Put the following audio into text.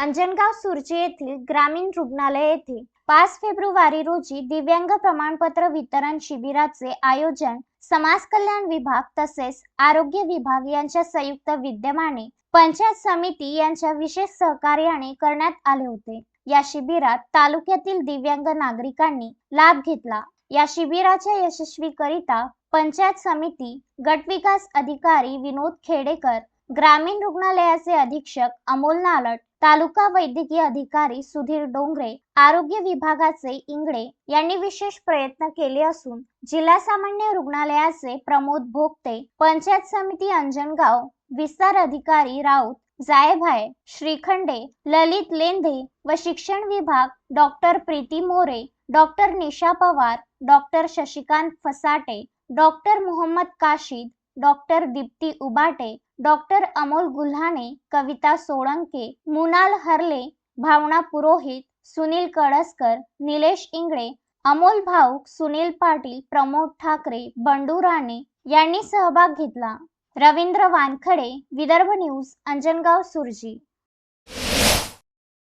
अंजनगाव सुरजी येथील ग्रामीण रुग्णालय येथे पाच फेब्रुवारी रोजी दिव्यांग प्रमाणपत्र वितरण शिबिराचे आयोजन समाज कल्याण विभाग तसेच आरोग्य विभाग यांच्या संयुक्त विद्यमाने पंचायत समिती यांच्या विशेष सहकार्याने करण्यात आले होते. या शिबिरात तालुक्यातील दिव्यांग नागरिकांनी लाभ घेतला. या शिबिराच्या यशस्वीकरिता पंचायत समिती गटविकास अधिकारी विनोद खेडेकर ग्रामीण रुग्णालयाचे अधीक्षक अमोल नालट तालुका वैद्यकीय अधिकारी सुधीर डोंगरे आरोग्य विभागाचे इंगडे यांनी विशेष प्रयत्न केले असून जिल्हा सामान्य रुग्णालयाचे प्रमोद भोगते पंचायत समिती अंजनगाव विस्तार अधिकारी राऊत जायभाय श्रीखंडे ललित लेंधे व शिक्षण विभाग doctor Preeti More doctor Nisha Pawar doctor Shashikant Phasate doctor Mohammad Kashid doctor Deepti Ubate doctor Amol Gulhane Kavita Solanke Munal Harle Bhavana Purohit Sunil Kalaskar Nilesh Ingle Amol Bhauk Sunil Patil Pramod Thakre Bandu Rane यांनी सहभाग घेतला. Ravindra Wankhade Vidarbha news Anjangaon सुरजी.